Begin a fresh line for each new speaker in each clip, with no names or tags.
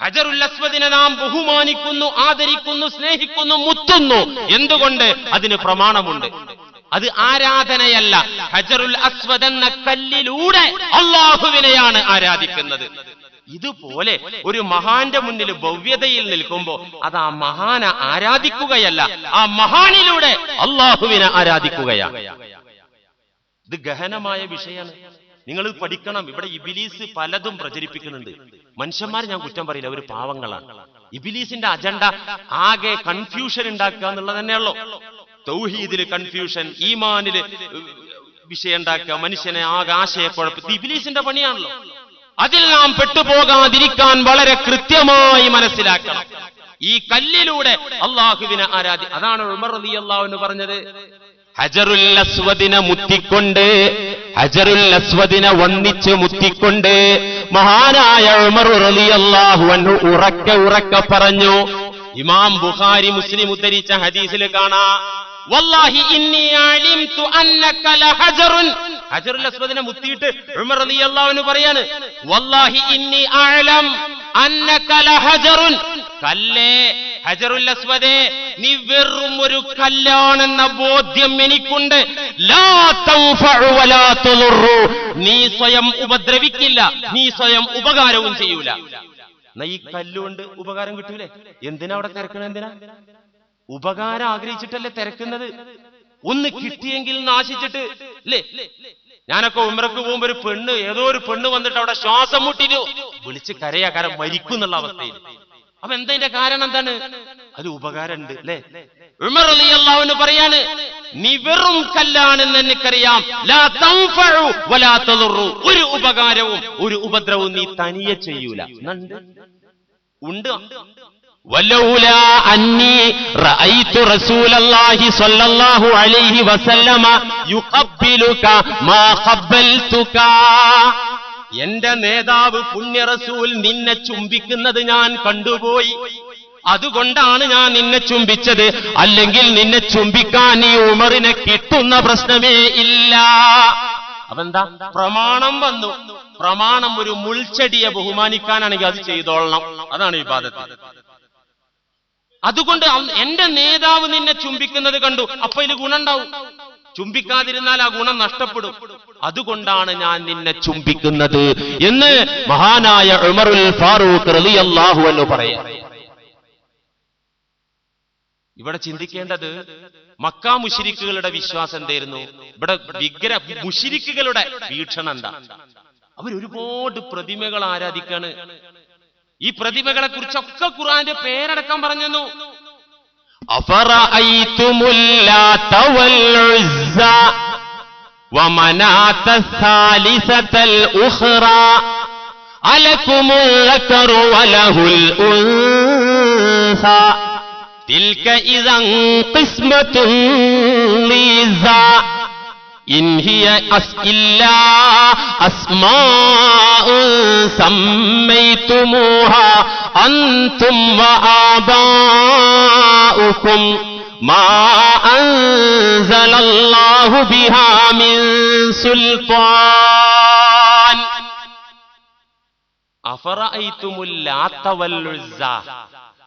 ഹജറുൽ അസ്വദിനെ നാം ബഹുമാനിക്കുന്നു ആദരിക്കുന്നു സ്നേഹിക്കുന്നു മുത്തുന്നു. എന്തുകൊണ്ട്? അതിന് പ്രമാണമുണ്ട്. അത് ആരാധനയല്ല. ഹജറുൽ അസ്വദ് എന്ന കല്ലിലൂടെ അള്ളാഹുവിനെയാണ് ആരാധിക്കുന്നത്. ഇതുപോലെ ഒരു മഹാന്റെ മുന്നിൽ ഭവ്യതയിൽ നിൽക്കുമ്പോ അത് ആ മഹാന ആരാധിക്കുകയല്ല. ആ മഹാനിലൂടെ അള്ളാഹുവിനെ ആരാധിക്കുകയാണ്. ഇത് ഗഹനമായ വിഷയമാണ്. നിങ്ങൾ പഠിക്കണം. ഇവിടെ ഇബിലീസ് പലതും പ്രചരിപ്പിക്കുന്നുണ്ട്. മനുഷ്യന്മാരെ ഞാൻ കുറ്റം പറയില്ല അവർ പാവങ്ങളാണ്. ഇബിലീസിന്റെ അജണ്ട ആകെ കൺഫ്യൂഷൻ ഉണ്ടാക്കുക എന്നുള്ളത് തന്നെയുള്ളൂ. തൗഹീദിൽ കൺഫ്യൂഷൻ ഈമാനിൽ വിഷയം ഉണ്ടാക്കുക മനുഷ്യനെ ആകെ ആശയക്കുഴപ്പത്തി ഇബിലീസിന്റെ പണിയാണല്ലോ. അതിൽ നാം പെട്ടുപോകാതിരിക്കാൻ വളരെ കൃത്യമായി മനസ്സിലാക്കണം. ഈ കല്ലിലൂടെ അള്ളാഹുവിനെ ആരാധി അതാണ് ഉമർ അലി അള്ളാഹുവിന് പറഞ്ഞത്. ഹജറുൽ അസ്വദിനെ മുത്തിക്കൊണ്ട് ഹജറുൽ അസ്വദിനെ വന്നിച്ച് മുത്തിക്കൊണ്ട് മഹാനായ ഉമർ റളിയല്ലാഹു അൻഹു ഉറക്കെ ഉറക്കെ പറഞ്ഞു. ഇമാം ബുഖാരി മുസ്ലിം ഉദ്ധരിച്ച ഹദീസിൽ കാണാ. വല്ലാഹി ഇന്നി അന്നക ലഹജറുൻ. ഹജറുൽ അസ്വദിനെ ഉമർ റളിയല്ലാഹു അൻഹു വല്ലാഹി ഇന്നി അഅലം അന്നക ലഹജറുൻ. കല്ലേ ഹജറുൽ നീ വെറും ഒരു കല്ലാണെന്ന ബോധ്യം എനിക്കുണ്ട്. നീ സ്വയം ഉപദ്രവിക്കില്ല നീ സ്വയം ഉപകാരവും ചെയ്യൂല. ഈ കല്ലുകൊണ്ട് ഉപകാരം കിട്ടൂലേ? എന്തിനാ അവിടെ തിരക്കണ എന്തിനാ? ഉപകാരം ആഗ്രഹിച്ചിട്ടല്ലേ തിരക്കുന്നത്? ഒന്ന് കിട്ടിയെങ്കിൽ നാശിച്ചിട്ട് അല്ലേ ഞാനൊക്കെ ഉമ്രക്ക് പോകുമ്പോ ഒരു പെണ്ണ് ഏതോ ഒരു പെണ്ണ് വന്നിട്ട് അവിടെ ശ്വാസം മുട്ടിനു വിളിച്ച് കരയാ കാരണം മരിക്കും എന്നുള്ള അവസ്ഥയിൽ. അപ്പൊ എന്തതിന്റെ കാരണം എന്താണ്? അത് ഉപകാരമുണ്ട് അല്ലേ ഉമർ അള്ളാഹുവിന് പറയാണ് നീ വെറും കല്ലാണെന്ന് എനിക്കറിയാം. ഒരു ഉപകാരവും ഒരു ഉപദ്രവവും നീ തനിയെ ചെയ്യൂല. ഉണ്ട്. ولولا أني رأيت رسول الله صلى الله عليه وسلم يقبلك ما قبلتك എന്റെ നേതാവ് പുണ്യ റസൂൽ നിന്നെ ചുംബിക്കുന്നത് ഞാൻ കണ്ടുപോയി അതുകൊണ്ടാണ് ഞാൻ നിന്നെ ചുംബിച്ചത് അല്ലെങ്കിൽ നിന്നെ ചുംബിക്കാൻ ഈ ഉമറിനെ കിട്ടുന്ന പ്രശ്നമേ ഇല്ല അതെന്താ പ്രമാണം വന്നു പ്രമാണം ഒരു മുൾച്ചെടിയെ ബഹുമാനിക്കാനാണെങ്കിൽ അത് ചെയ്തോളണം അതാണ് ഈ ബാധത്തിൽ അതുകൊണ്ട് എന്റെ നേതാവ് നിന്നെ ചുംബിക്കുന്നത് കണ്ടു. അപ്പൊ ഇതിൽ ഗുണുണ്ടാവും ചുംബിക്കാതിരുന്നാൽ ആ ഗുണം നഷ്ടപ്പെടും. അതുകൊണ്ടാണ് ഞാൻ നിന്നെ ചുംബിക്കുന്നത് എന്ന് മഹാനായ ഉമറുൽ ഫാറൂഖ് റളിയല്ലാഹു അൻഹു പറയാം ഇവിടെ ചിന്തിക്കേണ്ടത് മക്ക മുഷിരിക്കുകളുടെ വിശ്വാസം എന്തായിരുന്നു? ഇവിടെ വിഗ്ര മുഷിരിക്കുകളുടെ വീക്ഷണം എന്താ? അവരൊരുപാട് പ്രതിമകൾ ആരാധിക്കാണ്? ഈ പ്രതിമകളെ കുറിച്ചൊക്കെ ഖുർആന്റെ പേരടക്കം പറഞ്ഞു أفرأيتم اللات والعزى ومناة الثالثة الأخرى ألكم الذكر وله الأنثى تلك إذا قسمة ضيزى إن هي أس إلا أسماء سميتموها أنتم وآباؤكم ما أنزل الله بها من سلطان. أفرأيتم اللات والعزى؟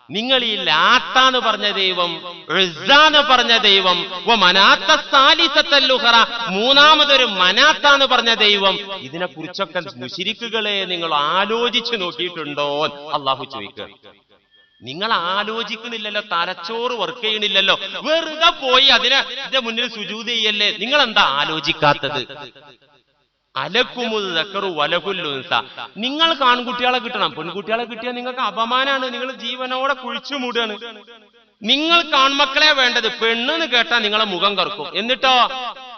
നിങ്ങൾ ഈ ലാത്താന്ന് പറഞ്ഞ ദൈവം എന്ന് പറഞ്ഞ ദൈവം വ മനാത്ത സാലിസത്തല്ലുഹറ മൂന്നാമതൊരു മനാത്താന്ന് പറഞ്ഞ ദൈവം. ഇതിനെ കുറിച്ചൊക്കെ മുശിരിക്കുകളെ നിങ്ങൾ ആലോചിച്ചു നോക്കിയിട്ടുണ്ടോ അള്ളാഹു ചോദിക്കുക നിങ്ങൾ ആലോചിക്കുന്നില്ലല്ലോ തലച്ചോറ് വർക്ക് ചെയ്യണില്ലല്ലോ വെറുതെ പോയി അതിനെ മുന്നിൽ സുജൂത് ചെയ്യല്ലേ? നിങ്ങൾ എന്താ ആലോചിക്കാത്തത്? അലക്കുമുൽ ദക്കറു നിങ്ങൾ ആൺകുട്ടികളെ കിട്ടണം. പെൺകുട്ടികളെ കിട്ടിയാൽ നിങ്ങൾക്ക് അപമാനാണ്. നിങ്ങൾ ജീവനോടെ കുഴിച്ചു മൂടാണ് നിങ്ങൾ കാൺമക്കളെ വേണ്ടത് പെണ്ണെന്ന് കേട്ടാൽ നിങ്ങളെ മുഖം കറക്കും. എന്നിട്ടോ?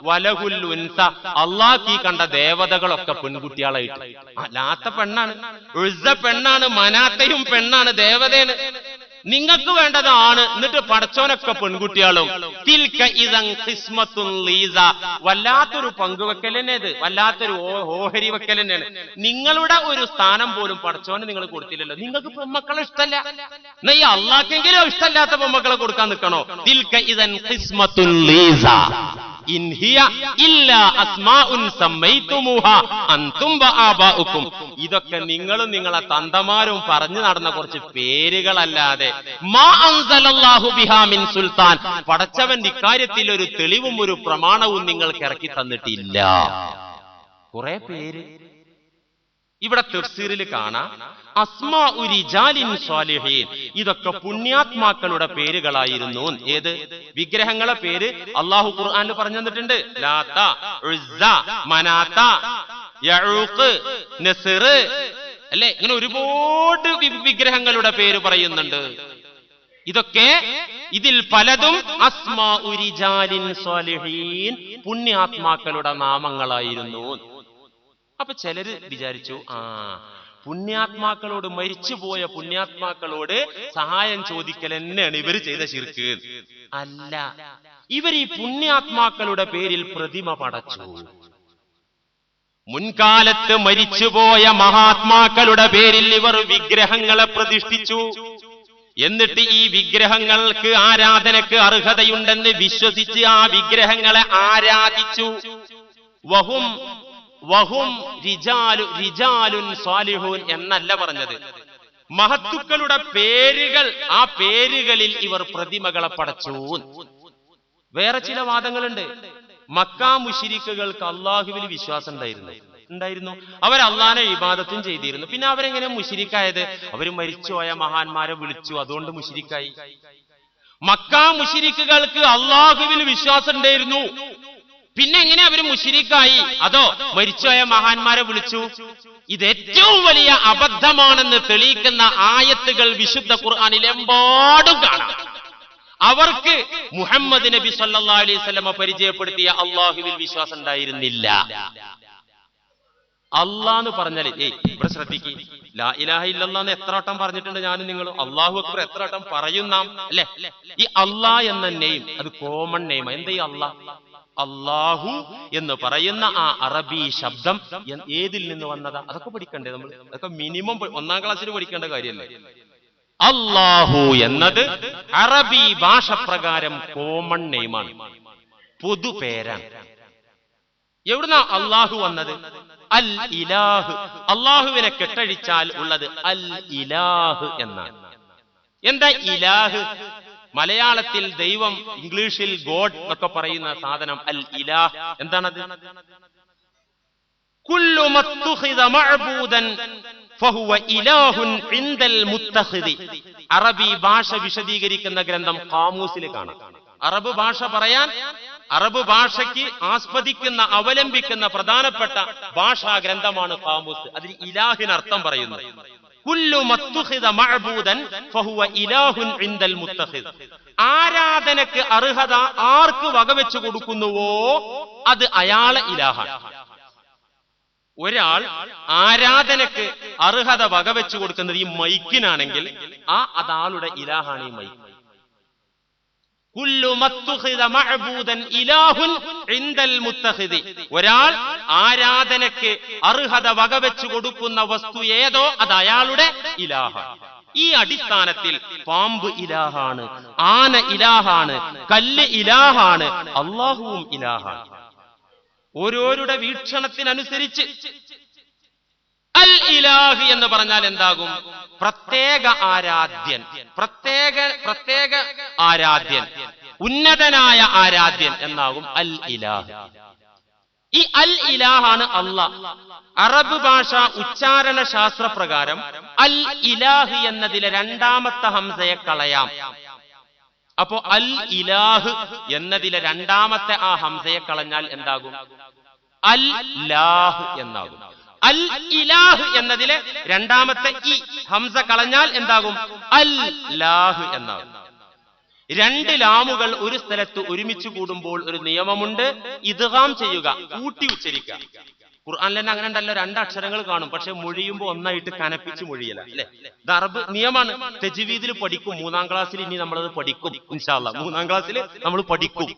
വലഹുല്ലുൻസ അള്ളാഹ് ഈ കണ്ട ദേവതകളൊക്കെ പെൺകുട്ടികളായിട്ട്. അല്ലാത്ത ലാത്ത പെണ്ണാണ് പെണ്ണാണ്. മനാത്തയും പെണ്ണാണ്. ദേവതയാണ്. നിങ്ങൾക്ക് വേണ്ടതാണ് എന്നിട്ട് പടച്ചോനൊക്കെ പെൺകുട്ടികളും. ലീസ. വല്ലാത്തൊരു പങ്കുവെക്കൽ തന്നെ ഇത് വല്ലാത്തൊരു ഓഹരി വെക്കൽ തന്നെയാണ് നിങ്ങളുടെ ഒരു സ്ഥാനം പോലും പടച്ചോന് നിങ്ങൾ കൊടുത്തില്ലല്ലോ. നിങ്ങൾക്ക് പെമ്മക്കളെ ഇഷ്ടമല്ല എന്നാ ഈ അള്ളാഹ്ക്കെങ്കിലും ഇഷ്ടമല്ലാത്ത പെമ്മക്കളെ കൊടുക്കാൻ നിൽക്കണോ? തിൽക്ക ഇതൻ ലീസ. ഇതൊക്കെ നിങ്ങളും നിങ്ങളെ തന്തമാരും പറഞ്ഞു നടന്ന കുറച്ച് പേരുകളല്ലാതെ. സുൽത്താൻ. പടച്ചവൻ ഇക്കാര്യത്തിൽ ഒരു തെളിവും ഒരു പ്രമാണവും നിങ്ങൾക്ക് ഇറക്കി തന്നിട്ടില്ല. കുറെ പേര്. ഇവിടെ തെഫ്സീറിൽ കാണാം. ഉരിജാലിൻ സ്വാലിഹീൻ. ഇതൊക്കെ പുണ്യാത്മാക്കളുടെ പേരുകളായിരുന്നു. ഏത്? വിഗ്രഹങ്ങളെ പേര് അള്ളാഹു ഖുർആനിൽ പറഞ്ഞു തന്നിട്ടുണ്ട്. ലാത്ത ഉസ്സ മനാത്ത അല്ലെ? ഇങ്ങനെ ഒരുപാട് വിഗ്രഹങ്ങളുടെ പേര് പറയുന്നുണ്ട്. ഇതൊക്കെ ഇതിൽ പലതും അസ്മാ ഉരിജാലിൻ സ്വാലിഹീൻ പുണ്യാത്മാക്കളുടെ നാമങ്ങളായിരുന്നു. അപ്പൊ ചിലര് വിചാരിച്ചു ആ പുണ്യാത്മാക്കളോട് മരിച്ചുപോയ പുണ്യാത്മാക്കളോട് സഹായം ചോദിക്കൽ തന്നെയാണ് ഇവർ ചെയ്ത ശിർക്ക്. അല്ല ഇവർ ഈ പുണ്യാത്മാക്കളുടെ പേരിൽ പ്രതിമ പടച്ചു. മുൻകാലത്ത് മരിച്ചുപോയ മഹാത്മാക്കളുടെ പേരിൽ ഇവർ വിഗ്രഹങ്ങളെ പ്രതിഷ്ഠിച്ചു. എന്നിട്ട് ഈ വിഗ്രഹങ്ങൾക്ക് ആരാധനക്ക് അർഹതയുണ്ടെന്ന് വിശ്വസിച്ച് ആ വിഗ്രഹങ്ങളെ ആരാധിച്ചു. വഹും വഹും റിജാലു റിജാലുൻ സ്വാലിഹൂൻ എന്നല്ല പറഞ്ഞത്. മഹത്തുക്കളുടെ പേരുകൾ ആ പേരുകളിൽ ഇവർ പ്രതിമകളെ പടച്ചു വേറെ ചില വാദങ്ങളുണ്ട്. മക്കാ മുഷിരിക്കുകൾക്ക് അള്ളാഹുവിൽ വിശ്വാസം ഉണ്ടായിരുന്നു. ഉണ്ടായിരുന്നു. അവർ അള്ളാനെ ഇബാദത്തും ചെയ്തിരുന്നു. പിന്നെ അവരെങ്ങനെ മുഷിരിക്കായത്? അവർ മരിച്ചുപോയ മഹാന്മാരെ വിളിച്ചു. അതുകൊണ്ട് മുഷിരിക്കായി. മക്കാ മുഷിരിക്കുകൾക്ക് അള്ളാഹുവിൽ വിശ്വാസം ഉണ്ടായിരുന്നു. പിന്നെ എങ്ങനെ അവർ മുഷിരിക്കായി അതോ മരിച്ചുപോയ മഹാന്മാരെ വിളിച്ചു? ഇത് ഏറ്റവും വലിയ അബദ്ധമാണെന്ന് തെളിയിക്കുന്ന ആയത്തുകൾ വിശുദ്ധ ഖുർആനിൽ എമ്പാടും കാണാം. അവർക്ക് മുഹമ്മദ് നബി സല്ലാ അലൈഹി പരിചയപ്പെടുത്തിയ അള്ളാഹുവിൽ വിശ്വാസം ഉണ്ടായിരുന്നില്ല. അള്ളാന്ന് പറഞ്ഞാൽ ഏയ് ഇവിടെ ശ്രദ്ധിക്കും. ലാ ഇലാഹ ഇല്ലെന്ന് എത്ര വട്ടം പറഞ്ഞിട്ടുണ്ട് ഞാനും നിങ്ങളും. അള്ളാഹു അക്ബർ എത്ര വട്ടം പറയുന്ന അല്ലേ? ഈ അള്ളാ എന്ന നെയിം അത് കോമൺ നെയിം എന്താ ഈ അള്ളാ അള്ളാഹു എന്ന് പറയുന്ന ആ അറബി ശബ്ദം ഏതിൽ നിന്ന് വന്നതാ? അതൊക്കെ പഠിക്കണ്ടേ നമ്മൾ അതൊക്കെ മിനിമം ഒന്നാം ക്ലാസ്സിൽ പഠിക്കേണ്ട കാര്യമല്ലേ അള്ളാഹു എന്നത് അറബി ഭാഷ പ്രകാരം കോമൺ പൊതു പൊതുപേരാണ് എവിടുന്ന അള്ളാഹു വന്നത്? അൽ ഇലാഹ്. അള്ളാഹുവിനെ കെട്ടഴിച്ചാൽ ഉള്ളത് അൽ ഇലാഹ് എന്നാണ്. എന്താ ഇലാഹ്? മലയാളത്തിൽ ദൈവം ഇംഗ്ലീഷിൽ ഗോഡ് എന്നൊക്കെ പറയുന്ന സാധനം അൽ ഇലാഹ്. എന്താണത്? അറബി ഭാഷ വിശദീകരിക്കുന്ന ഗ്രന്ഥം കാമൂസിൽ കാണാം. അറബ് ഭാഷ പറയാൻ അറബ് ഭാഷയ്ക്ക് ആസ്പദിക്കുന്ന അവലംബിക്കുന്ന പ്രധാനപ്പെട്ട ഭാഷാ ഗ്രന്ഥമാണ് കാമൂസ് അതിൽ ഇലാഹിന് അർത്ഥം പറയുന്നു. ആരാധനക്ക് അർഹത ആർക്ക് വകവെച്ചു കൊടുക്കുന്നുവോ അത് അയാളെ ഇലാഹാണ്. ഒരാൾ ആരാധനക്ക് അർഹത വകവെച്ചു കൊടുക്കുന്നത് ഈ മൈക്കിനാണെങ്കിൽ ആ അതാളുടെ ഇലാഹാണ് ഈ മൈക്ക്. ഒരാൾ ആരാധനക്ക് അർഹത വകവെച്ചു കൊടുക്കുന്ന വസ്തു ഏതോ അത് അയാളുടെ ഇലാഹ. ഈ അടിസ്ഥാനത്തിൽ പാമ്പ് ഇലാഹാണ് ആന ഇലാഹാണ് കല്ല് ഇലാഹാണ് അള്ളാഹുവും ഇലാഹാണ്. ഓരോരുടെ വീക്ഷണത്തിനനുസരിച്ച് അൽ ഇലാഹ് എന്ന് പറഞ്ഞാൽ എന്താകും? പ്രത്യേക ആരാധ്യൻ. പ്രത്യേക പ്രത്യേക ആരാധ്യൻ. ഉന്നതനായ ആരാധ്യൻ എന്നാകും അൽ ഇലാഹ്. ഈ അൽ ഇലാഹാണ് അള്ളാഹ് അറബ് ഭാഷ ഉച്ചാരണ ശാസ്ത്ര പ്രകാരം അൽ ഇലാഹ് എന്നതിലെ രണ്ടാമത്തെ ഹംസയെ കളയാം. അപ്പോ അൽ ഇലാഹ് എന്നതിലെ രണ്ടാമത്തെ ആ ഹംസയെ കളഞ്ഞാൽ എന്താകും? അൽ ലാഹ് എന്നാകും. അൽ ഇലാഹ് എന്നതിലെ രണ്ടാമത്തെ ഇ. ഹംസ കളഞ്ഞാൽ എന്താകും? അൽ ലാഹ് എന്നാകും. രണ്ട് ലാമുകൾ ഒരു സ്ഥലത്ത് ഒരുമിച്ച് കൂടുമ്പോൾ ഒരു നിയമമുണ്ട്. ഇദ്ഗാം ചെയ്യുക കൂട്ടി ഉച്ചരിക്കുക. ഖുർആനിൽ തന്നെ അങ്ങനെ ഉണ്ടല്ലോ രണ്ട് അക്ഷരങ്ങൾ കാണും പക്ഷെ മൊഴിയുമ്പോൾ ഒന്നായിട്ട് കനപ്പിച്ച് മൊഴിയല അല്ലെ? ദർബ് നിയമാണ് തെജുവീദിൽ പഠിക്കും മൂന്നാം ക്ലാസ്സിൽ ഇനി നമ്മളത് പഠിക്കും ഇൻഷാല്ല മൂന്നാം ക്ലാസ്സിൽ നമ്മൾ പഠിക്കും.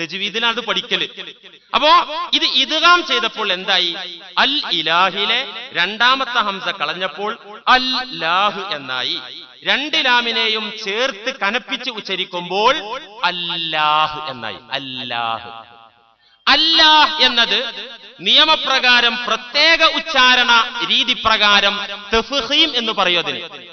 തെജുവീദിലാണ് അത് പഠിക്കൽ. അപ്പോ ഇത് ഇതുകാം ചെയ്തപ്പോൾ എന്തായി? അൽ ഇലാഹിലെ രണ്ടാമത്തെ ഹംസ കളഞ്ഞപ്പോൾ അൽ ലാഹ് എന്നായി. രണ്ട് ലാമിനെയും ചേർത്ത് കനപ്പിച്ച് ഉച്ചരിക്കുമ്പോൾ അല്ലാഹ് എന്നായി. അല്ലാഹ് അല്ലാഹ് എന്നത് നിയമപ്രകാരം പ്രത്യേക ഉച്ചാരണ രീതി പ്രകാരം തഫ്ഹീം എന്ന് പറയും അതിന്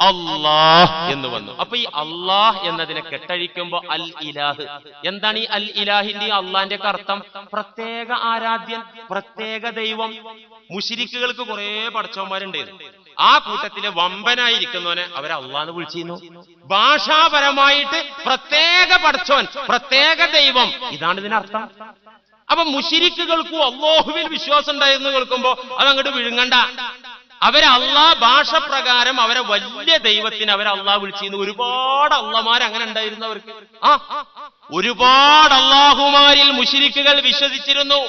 അള്ളാഹ് എന്ന് വന്നു. അപ്പൊ ഈ അള്ളാഹ് എന്നതിനെ കെട്ടഴിക്കുമ്പോ അൽ ഇലാഹ്. എന്താണ് ഈ അൽ ഇലാഹിന്റെ അള്ളാന്റെ ഒക്കെ അർത്ഥം? പ്രത്യേക ആരാധ്യൻ പ്രത്യേക ദൈവം. മുഷിരിക്കുകൾക്ക് കുറെ പടച്ചവന്മാരുണ്ടായിരുന്നു ആ കൂട്ടത്തിലെ വമ്പനായിരിക്കുന്നവനെ അവരെ അള്ളാന്ന് വിളിച്ചിരുന്നു. ഭാഷാപരമായിട്ട് പ്രത്യേക പടച്ചോൻ പ്രത്യേക ദൈവം. ഇതാണ് ഇതിനർത്ഥം. അപ്പൊ മുഷിരിക്കുകൾക്കും അള്ളാഹുവിൽ വിശ്വാസം ഉണ്ടായിരുന്നു കേൾക്കുമ്പോ അതങ്ങോട്ട് വിഴുങ്ങണ്ട. അവരെ അള്ളാ ഭാഷ പ്രകാരം അവരെ വലിയ ദൈവത്തിന് അവരെ അള്ളാഹ് വിളിച്ചിരുന്നു. ഒരുപാട് അള്ളമാർ അങ്ങനെ ഉണ്ടായിരുന്നവർക്ക് ആ ഒരുപാട് അള്ളാഹുമാരിൽ മുഷിരിക്കുകൾ വിശ്വസിച്ചിരുന്നു.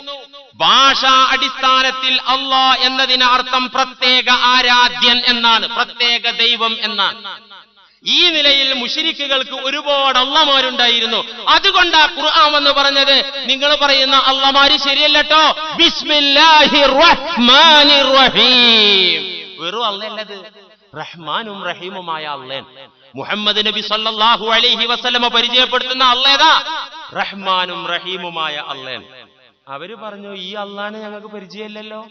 ഭാഷാ അടിസ്ഥാനത്തിൽ അള്ളാ എന്നതിനർത്ഥം പ്രത്യേക ആരാധ്യൻ എന്നാണ്. പ്രത്യേക ദൈവം എന്നാണ്. ഈ നിലയിൽ മുഷിരിക്കുകൾക്ക് ഒരുപാട് അള്ളമാരുണ്ടായിരുന്നു. അതുകൊണ്ടാ ഖുർആൻ എന്ന് പറഞ്ഞത്. നിങ്ങൾ പറയുന്ന അള്ളമാര് ശരിയല്ലട്ടോ. ബിസ്മില്ലാഹി റഹ്മാനിർ റഹീം വെറും അല്ലല്ലത് റഹ്മാനും റഹീമുമായ അള്ളേൻ മുഹമ്മദ് നബി സല്ലല്ലാഹു അലൈഹി വസല്ലമ പരിചയപ്പെടുത്തുന്ന അള്ളേതാ റഹ്മാനും റഹീമുമായ അള്ളേൻ അവർ പറഞ്ഞു ഈ അള്ളാനെ ഞങ്ങൾക്ക് പരിചയമില്ലല്ലോ.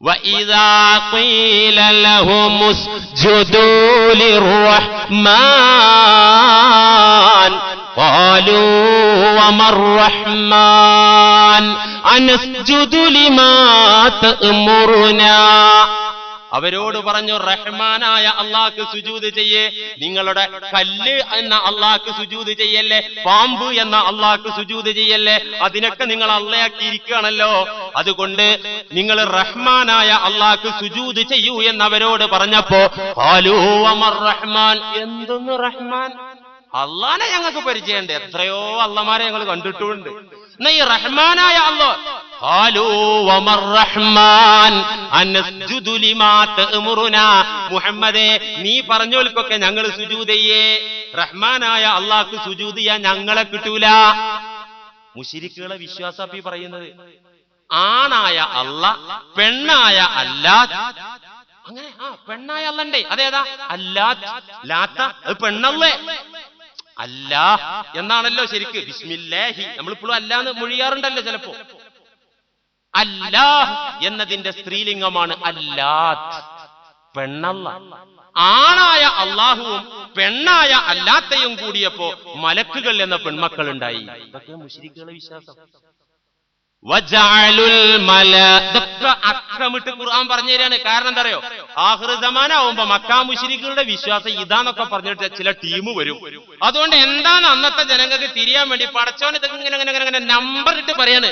وإذا قيل لهم اسجدوا للرحمن قالوا وما الرحمن أنسجد لما تأمرنا അവരോട് പറഞ്ഞു റഹ്മാനായ അള്ളാഹ്ക്ക് സുജൂത് ചെയ്യേ. നിങ്ങളുടെ കല്ല് എന്ന അള്ളാഹ്ക്ക് സുജൂത് ചെയ്യല്ലേ? പാമ്പ് എന്ന അള്ളാഹ്ക്ക് സുജൂത് ചെയ്യല്ലേ? അതിനൊക്കെ നിങ്ങൾ അള്ളയാക്കിയിരിക്കുകയാണല്ലോ അതുകൊണ്ട് നിങ്ങൾ റഹ്മാനായ അള്ളാഹ്ക്ക് സുജൂത് ചെയ്യൂ എന്ന് അവരോട് പറഞ്ഞപ്പോ റഹ്മാൻ. എന്തൊന്ന് റഹ്മാൻ? അള്ളാനെ ഞങ്ങൾക്ക് പരിചയമുണ്ട്. എത്രയോ അള്ളമാരെ ഞങ്ങൾ കണ്ടിട്ടുണ്ട്. എന്നാ ഈ റഹ്മാനായ അള്ളോ മുഹമ്മദേ നീ പറഞ്ഞോൽക്കൊക്കെ ഞങ്ങൾ സുജൂതയ്യേ. റഹ്മാനായ അള്ളാഹ്ക്ക് ചെയ്യാൻ ഞങ്ങളെ കിട്ടൂല. മുശിരിക്കുകളെ വിശ്വാസപ്പി പറയുന്നത്. ആണായ അല്ല പെണ്ണായ അല്ലാ അങ്ങനെ ആ പെണ്ണായ അല്ലണ്ടേ അതേതാ? അല്ലാത്ത പെണ്ണല്ലേ? അല്ല എന്നാണല്ലോ ശരിക്ക്. ബിസ്മില്ലാഹി. നമ്മളിപ്പോഴും അല്ലാന്ന് മൊഴിയാറുണ്ടല്ലോ ചിലപ്പോ. അല്ലാഹ് എന്നതിന്റെ സ്ത്രീലിംഗമാണ് അല്ലാത്ത് പെണ്ണല്ല. ആണായ അള്ളാഹുവും പെണ്ണായ അല്ലാത്തയും കൂടിയപ്പോ മലക്കുകൾ എന്ന പെൺമക്കൾ ഉണ്ടായി അക്രമിട്ട് മുശ്രിക്കുള്ള വിശ്വാസം ഖുർആൻ പറഞ്ഞു തരാണ്. കാരണം എന്താ പറയോ ആഹൃതമാനാവുമ്പോ മക്കാ മുഷിരിക്കുകളുടെ വിശ്വാസം ഇതാന്നൊക്കെ പറഞ്ഞിട്ട് ചില ടീം വരും. അതുകൊണ്ട് എന്താണ് അന്നത്തെ ജനങ്ങൾക്ക് തിരിയാൻ വേണ്ടി പടച്ചോൻ ഇതൊക്കെ ഇങ്ങനെ ഇങ്ങനെ ഇങ്ങനെ നമ്പർ ഇട്ട് പറയാണ്.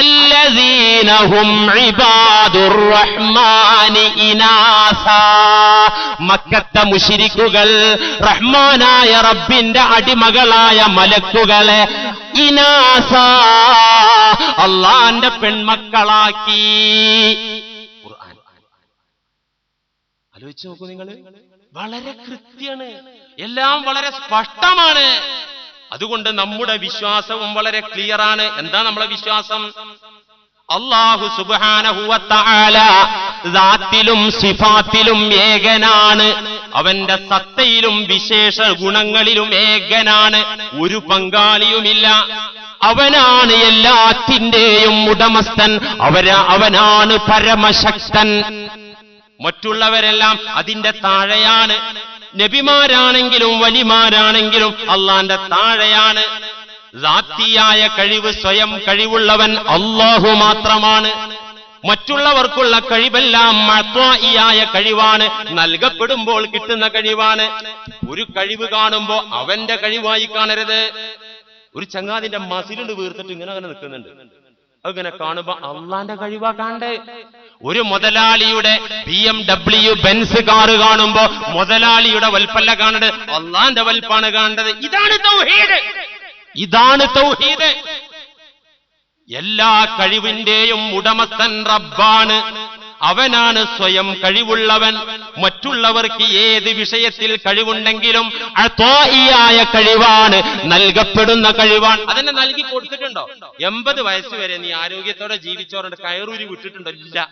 الذين هم عباد الرحمن إناثا മക്കത്തെ മുഷിരിക്കുകൾ റഹ്മാനായ റബ്ബിന്റെ അടിമകളായ മലക്കുകളെ ഇനാസ അള്ളാന്റെ പെൺമക്കളാക്കി ഖുർആൻ ആലോചിച്ച് നോക്കൂ നിങ്ങൾ വളരെ കൃത്യാണ് എല്ലാം വളരെ സ്പഷ്ടമാണ്. അതുകൊണ്ട് നമ്മുടെ വിശ്വാസവും വളരെ ക്ലിയർ ആണ് എന്താ നമ്മളെ വിശ്വാസം? അള്ളാഹു സുബാനഹുവത്താല സിഫാത്തിലും ഏകനാണ്. അവന്റെ സത്തയിലും വിശേഷ ഗുണങ്ങളിലും ഏകനാണ്. ഒരു പങ്കാളിയുമില്ല. അവനാണ് എല്ലാത്തിന്റെയും ഉടമസ്ഥൻ. അവര അവനാണ് പരമശക്തൻ. മറ്റുള്ളവരെല്ലാം അതിന്റെ താഴെയാണ്. നബിമാരാണെങ്കിലും വലിമാരാണെങ്കിലും അള്ളാന്റെ താഴെയാണ്. ായ കഴിവ് സ്വയം കഴിവുള്ളവൻ അള്ളാഹു മാത്രമാണ്. മറ്റുള്ളവർക്കുള്ള കഴിവെല്ലാം മത്വായിയായ കഴിവാണ്. നൽകപ്പെടുമ്പോൾ കിട്ടുന്ന കഴിവാണ്. ഒരു കഴിവ് കാണുമ്പോ അവന്റെ കഴിവായി കാണരുത്. ഒരു ചങ്ങാതിന്റെ മസിലുണ്ട് വീർത്തിട്ട് ഇങ്ങനെ അങ്ങനെ നിൽക്കുന്നുണ്ട്. അങ്ങനെ കാണുമ്പോ അള്ളാന്റെ കഴിവാ കാണ്ടേ ഒരു മുതലാളിയുടെ B M W Benz car കാണുമ്പോ മുതലാളിയുടെ വൽപ്പല്ല കാണേണ്ടത് അള്ളാന്റെ വൽപ്പാണ് കാണേണ്ടത് ഇതാണ് തൗഹീദ്. ഇതാണ് തൗഹീദ്. എല്ലാ കഴിവിന്റെയും ഉടമസ്ഥൻ റബ്ബാണ്. അവനാണ് സ്വയം കഴിവുള്ളവൻ. മറ്റുള്ളവർക്ക് ഏത് വിഷയത്തിൽ കഴിവുണ്ടെങ്കിലും അത്വായിയായ കഴിവാണ് നൽകപ്പെടുന്ന കഴിവാണ്. അതെന്നെ നൽകി കൊടുത്തിട്ടുണ്ടോ? എൺപത് വയസ്സ് വരെ നീ ആരോഗ്യത്തോടെ ജീവിച്ചവരുടെ കയറൂരി വിട്ടിട്ടുണ്ടോ? ഇല്ല.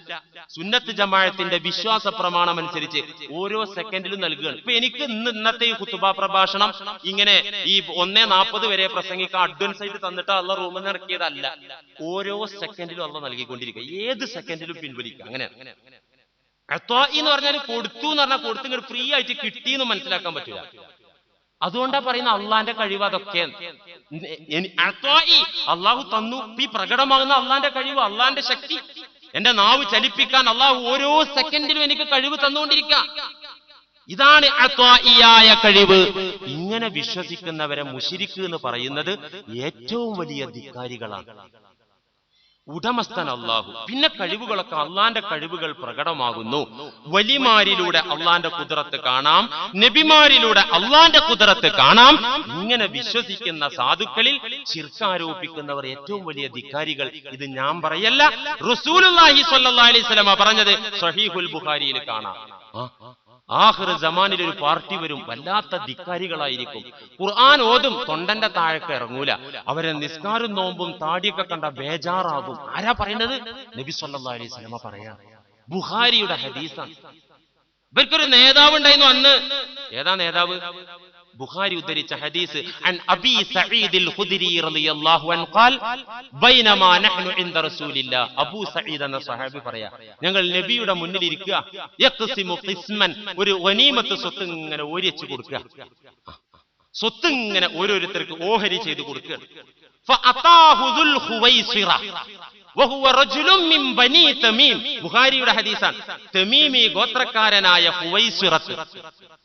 സുന്നത്ത് ജമാഴത്തിന്റെ വിശ്വാസ പ്രമാണം അനുസരിച്ച് ഓരോ സെക്കൻഡിലും നൽകുകയാണ് ഇപ്പൊ എനിക്ക് ഇന്ന് ഇന്നത്തെ ഈ കുത്തുബ പ്രഭാഷണം ഇങ്ങനെ ഈ ഒന്നേ നാൽപ്പത് വരെ പ്രസംഗിക്കാൻ അഡ്വാൻസ് ആയിട്ട് തന്നിട്ട് അള്ള റൂമിൽ നിന്ന് ഇറക്കിയതല്ല. ഓരോ സെക്കൻഡിലും അള്ള നൽകിക്കൊണ്ടിരിക്കുക. ഏത് സെക്കൻഡിലും പിൻവലിക്കുക. അങ്ങനെ. അത്വായി എന്ന് പറഞ്ഞാൽ കൊടുത്തു എന്ന് പറഞ്ഞാൽ കൊടുത്തു ഇങ്ങോട്ട് ഫ്രീ ആയിട്ട് കിട്ടി എന്ന് മനസ്സിലാക്കാൻ പറ്റില്ല അതുകൊണ്ടാ പറയുന്ന അള്ളാന്റെ കഴിവ് അതൊക്കെ. അള്ളാഹു തന്നു. ഈ പ്രകടമാകുന്ന അള്ളാന്റെ കഴിവ് അള്ളാന്റെ ശക്തി. എന്റെ നാവ് ചലിപ്പിക്കാൻ അള്ളാഹു ഓരോ സെക്കൻഡിലും എനിക്ക് കഴിവ് തന്നുകൊണ്ടിരിക്കാം. ഇതാണ് അത്വായിയായ കഴിവ്. ഇങ്ങനെ വിശ്വസിക്കുന്നവരെ മുഷിരിക്ക് എന്ന് പറയുന്നത് ഏറ്റവും വലിയ ധിക്കാരികളാണ്. ഉടമസ്ഥൻ അള്ളാഹു. പിന്നെ കഴിവുകളൊക്കെ അള്ളാന്റെ കഴിവുകൾ പ്രകടമാകുന്നു. വലിമാരിലൂടെ അള്ളാന്റെ കുതിരത്ത് കാണാം. നബിമാരിലൂടെ അള്ളാന്റെ കുതിരത്ത് കാണാം. ഇങ്ങനെ വിശ്വസിക്കുന്ന സാധുക്കളിൽ ചിർക്കാരോപിക്കുന്നവർ ഏറ്റവും വലിയ ധിക്കാരികൾ. ഇത് ഞാൻ പറയല്ല. റസൂലുള്ളാഹി സ്വല്ലല്ലാഹി അലൈഹി വസല്ലമ പറഞ്ഞത് സഹീഹുൽ ബുഖാരിയിൽ കാണാം. ആ, ആഖിർ ജമാനിൽ ഒരു പാർട്ടി വരും വല്ലാത്ത ധിക്കാരികളായിരിക്കും. ഖുർആൻ ഓതും തൊണ്ടന്റെ താഴേക്ക് ഇറങ്ങൂല. അവരെ നിസ്കാരം നോമ്പും താടിയൊക്കെ കണ്ട ബേജാറാകും. ആരാ പറയുന്നത് നബി സല്ലല്ലാഹു അലൈഹി വസല്ലമ പറയാ. ബുഖാരിയുടെ ഹദീസാണ് ഇവർക്കൊരു നേതാവ് ഉണ്ടായിരുന്നു അന്ന്. ഏതാ നേതാവ്? ബുഖാരി ഉദ്ധരിച്ച ഹദീസ് അൻ അബി സഈദിൽ ഖുദരി റളിയല്ലാഹു അൻഹു ഖാൽ ബൈനമാ നഹ്നു ഇൻദ റസൂലില്ലാ. അബൂ സഈദ് എന്ന സഹാബി പറയാ ഞങ്ങൾ നബിയുടെ മുന്നിൽ ഇരിക്കുക യഖ്സിമു ഖിസ്മൻ ഒരു ഗനീമത്ത് സ്വത്ത് ഇങ്ങനെ ഓരിച്ചു കൊടുക്കുക. സ്വത്ത് ഇങ്ങനെ ഓരോരുത്തർക്ക് ഓഹരി ചെയ്തു കൊടുക്കുക. ബുഖാരിയുടെ ഹദീസാണ്. തമീമി ഗോത്രക്കാരനായ ഹുവൈസിറത്ത്.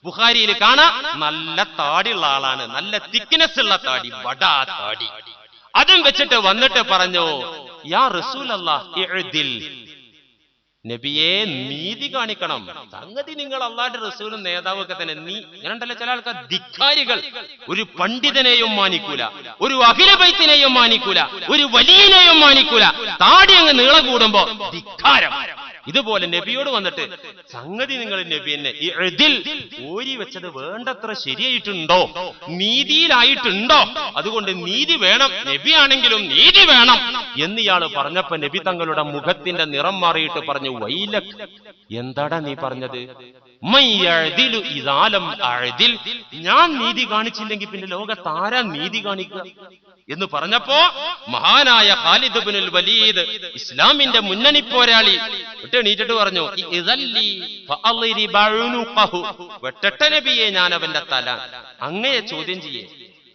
ബുഖാരിയിൽ കാണാം നല്ല താടിയുള്ള ആളാണ്. നല്ല തിക്നെസ് ഉള്ള താടി വടാ താടി. അതും വെച്ചിട്ട് വന്നിട്ട് പറഞ്ഞു യാ റസൂലല്ലാ നബിയെ നീതി കാണിക്കണം. സംഗതി നിങ്ങൾ അള്ളാന്റെ റസൂലും നേതാവും ഒക്കെ തന്നെ നീ ഇങ്ങനെ ചില ആൾക്കാർ ധിക്കാരികൾ. ഒരു പണ്ഡിതനെയും മാനിക്കൂല ഒരു അഖിലബൈത്തിനെയും മാനിക്കൂല ഒരു വലിയനെയും മാനിക്കൂല. താടി അങ്ങ് നീളം കൂടുമ്പോ ധിക്കാരം. ഇതുപോലെ നബിയോട് വന്നിട്ട് സംഗതി നിങ്ങൾ നബി എന്നെ ഓരി വെച്ചത് വേണ്ടത്ര ശരിയായിട്ടുണ്ടോ? നീതിയിലായിട്ടുണ്ടോ? അതുകൊണ്ട് നീതി വേണം നബി ആണെങ്കിലും നീതി വേണം. എന്ന് ഇയാൾ പറഞ്ഞപ്പോ നബി തങ്ങളുടെ മുഖത്തിന്റെ നിറം മാറിയിട്ട് പറഞ്ഞു വൈലക് എന്താടാ നീ പറഞ്ഞത്? ഞാൻ നീതി കാണിച്ചില്ലെങ്കിൽ പിന്നെ ലോകത്ത് ആരാ നീതി കാണിക്കുക? എന്ന് പറഞ്ഞപ്പോ മഹാനായ ഖാലിദ് ബിനുൽ വലീദ് ഇസ്ലാമിന്റെ മുന്നണി പോരാളി വിട്ട് എണീറ്റിട്ട് പറഞ്ഞു വെട്ടട്ട നബിയെ ഞാൻ അവന്റെ തല. അങ്ങയെ ചോദ്യം ചെയ്യേ.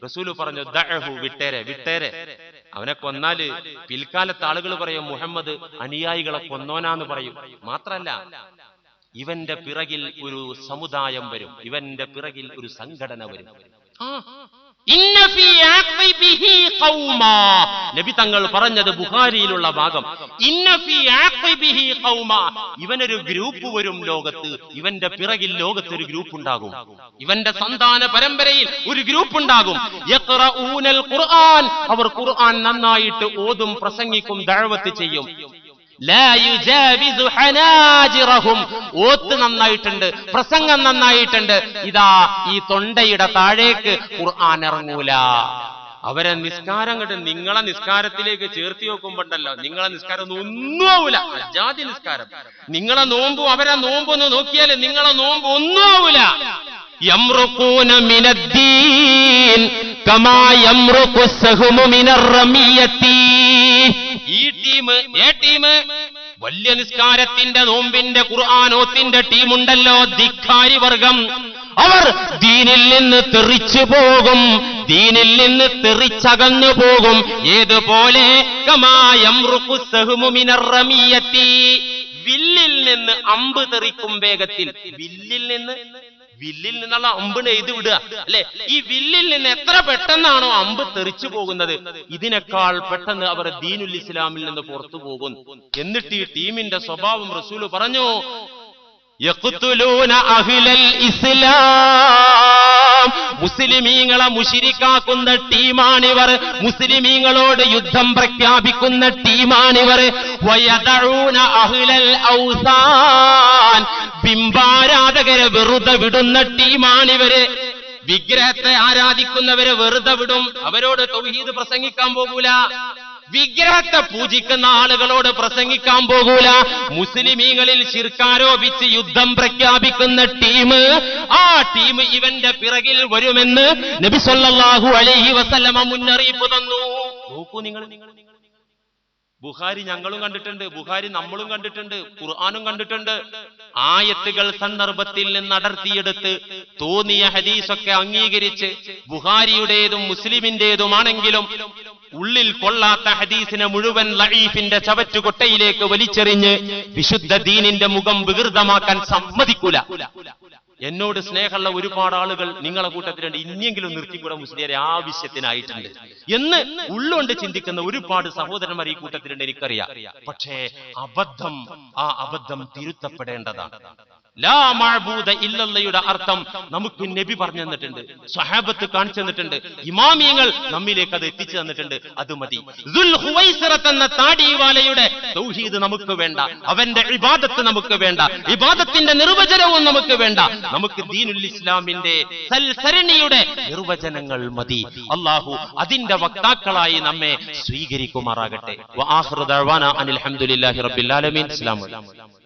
റസൂൽ പറഞ്ഞു ദഅഹു വിട്ടേരെ വിട്ടേരെ. അവനെ കൊന്നാൽ പിൽക്കാലത്ത് ആളുകൾ പറയും മുഹമ്മദ് അനുയായികളെ കൊന്നോനാന്ന് പറയും. മാത്രല്ല ഇവന്റെ പിറകിൽ ഒരു സമുദായം വരും. ഇവന്റെ പിറകിൽ ഒരു സംഘടന വരും. നബി തങ്ങൾ പറഞ്ഞത് ബുഹാരിയിലുള്ള ഭാഗം. ഇവനൊരു ഗ്രൂപ്പ് വരും ലോകത്ത്. ഇവന്റെ പിറകിൽ ലോകത്ത് ഒരു ഗ്രൂപ്പ് ഉണ്ടാകും. ഇവന്റെ സന്താന പരമ്പരയിൽ ഒരു ഗ്രൂപ്പ് ഉണ്ടാകും. ഖുർആൻ. അവർ ഖുർആൻ നന്നായിട്ട് ഓതും പ്രസംഗിക്കും ദഴവത്ത് ചെയ്യും. ഓത്ത് നന്നായിട്ടുണ്ട് പ്രസംഗം നന്നായിട്ടുണ്ട്. ഇതാ ഈ തൊണ്ടയുടെ താഴേക്ക് ഖുർആൻ ഇറങ്ങൂല. അവരെ നിസ്കാരം കണ്ട് നിങ്ങളെ നിസ്കാരത്തിലേക്ക് ചേർത്തി നോക്കുമ്പോണ്ടല്ലോ നിങ്ങളെ നിസ്കാരം ഒന്നും ഒന്നും ആവൂല. അജാതി നിസ്കാരം. നിങ്ങളെ നോമ്പും അവരെ നോമ്പൊന്ന് നോക്കിയാൽ നിങ്ങളെ നോമ്പ് ഒന്നും ആവൂല. കമാ ഈ ടീം ഏ ടീം? വലിയ നിസ്കാരത്തിന്റെ നോമ്പിന്റെ ഖുർആാനോത്തിന്റെ ടീമുണ്ടല്ലോ ധിക്കാരി വർഗം. അവർ ദീനിൽ നിന്ന് തെറിച്ചു പോകും ദീനിൽ നിന്ന് തെറിച്ചകന്നു പോകും. ഏതുപോലെ? വില്ലിൽ നിന്ന് അമ്പ് തെറിക്കും വേഗത്തിൽ. വില്ലിൽ നിന്ന് വില്ലിൽ നിന്നുള്ള അമ്പിന് എഴുതി വിടുക അല്ലെ? ഈ വില്ലിൽ നിന്ന് എത്ര പെട്ടെന്നാണോ അമ്പ് തെറിച്ചു പോകുന്നത്? ഇതിനേക്കാൾ പെട്ടെന്ന് അവർ ദീനുൽ ഇസ്ലാമിൽ നിന്ന് പുറത്തു പോകും. എന്നിട്ട് ഈ ടീമിന്റെ സ്വഭാവം റസൂൽ പറഞ്ഞു യഖ്തുലൂന അഹ്ലൽ ഇസ്ലാം. മുസ്ലിമീങ്ങളെ മുഷിരിക്കാക്കുന്ന ടീമാണിവർ. മുസ്ലിമീങ്ങളോട് യുദ്ധം പ്രഖ്യാപിക്കുന്ന ടീമാണിവർ. ബിംബാരാധകരെ വെറുതെ വിടുന്ന ടീമാണിവര് വിഗ്രഹത്തെ ആരാധിക്കുന്നവരെ വെറുതെ വിടും. അവരോട് തൗഹീദ് പ്രസംഗിക്കാൻ പോകൂല. വിഗ്രഹത്തെ പൂജിക്കുന്ന ആളുകളോട് പ്രസംഗിക്കാൻ പോകൂല. മുസ്ലിമീങ്ങളിൽ ശിർക്കാരോപിച്ച് യുദ്ധം പ്രഖ്യാപിക്കുന്ന ടീം ആ ടീം ഇവന്റെ പിറകിൽ വരുമെന്ന് നബി സല്ലല്ലാഹു അലൈഹി വസല്ലമ മുന്നറിയിപ്പ് തന്നു. നോക്കൂ നിങ്ങൾ. ബുഹാരി ഞങ്ങളും കണ്ടിട്ടുണ്ട്. ബുഹാരി നമ്മളും കണ്ടിട്ടുണ്ട്. ഖുർആാനും കണ്ടിട്ടുണ്ട്. ആയത്തുകൾ സന്ദർഭത്തിൽ നിന്ന് അടർത്തിയെടുത്ത് തോന്നിയ ഹദീസൊക്കെ അംഗീകരിച്ച് ബുഹാരിയുടേതും മുസ്ലിമിന്റേതുമാണെങ്കിലും ഉള്ളിൽ കൊള്ളാത്ത ഹദീസിനെ മുഴുവൻ ലഈഫിന്റെ ചവറ്റുകൊട്ടയിലേക്ക് വലിച്ചെറിഞ്ഞ് വിശുദ്ധ ദീനിന്റെ മുഖം വികൃതമാക്കാൻ സമ്മതിക്കൂല. എന്നോട് സ്നേഹമുള്ള ഒരുപാട് ആളുകൾ നിങ്ങളെ കൂട്ടത്തിലുണ്ട് ഇനിയെങ്കിലും നിർത്തിക്കൂടെ മുസ്ലിയരെ? ആവശ്യത്തിനായിട്ടുണ്ട്. എന്ന് ഉള്ളുകൊണ്ട് ചിന്തിക്കുന്ന ഒരുപാട് സഹോദരന്മാർ ഈ കൂട്ടത്തിലുണ്ട് എനിക്കറിയാം. പക്ഷേ അബദ്ധം ആ അബദ്ധം തിരുത്തപ്പെടേണ്ടതാണ്. ലാ ഇല്ലല്ലയുടെ അർത്ഥം നമുക്ക് നബി പറഞ്ഞു തന്നിട്ടുണ്ട് സ്വഹാബത്ത് കാണിച്ചു തന്നിട്ടുണ്ട് ഇമാമിയങ്ങൾ നമ്മിലേക്ക് അത് എത്തിച്ചു തന്നിട്ടുണ്ട് അത് മതി. എന്ന താടിവാലയുടെ തൗഹീദ് നമുക്ക് വേണ്ട അവന്റെ ഇബാദത്ത് നമുക്ക് വേണ്ട ഇബാദത്തിന്റെ നിർവചനവും നമുക്ക് വേണ്ട. നമുക്ക് ദീനുൽ ഇസ്ലാമിന്റെ സൽസരണിയുടെ നിർവചനങ്ങൾ മതി. അള്ളാഹു അതിന്റെ വക്താക്കളായി നമ്മെ സ്വീകരിക്കുമാറാകട്ടെ. അനിൽ അലൈക്കും.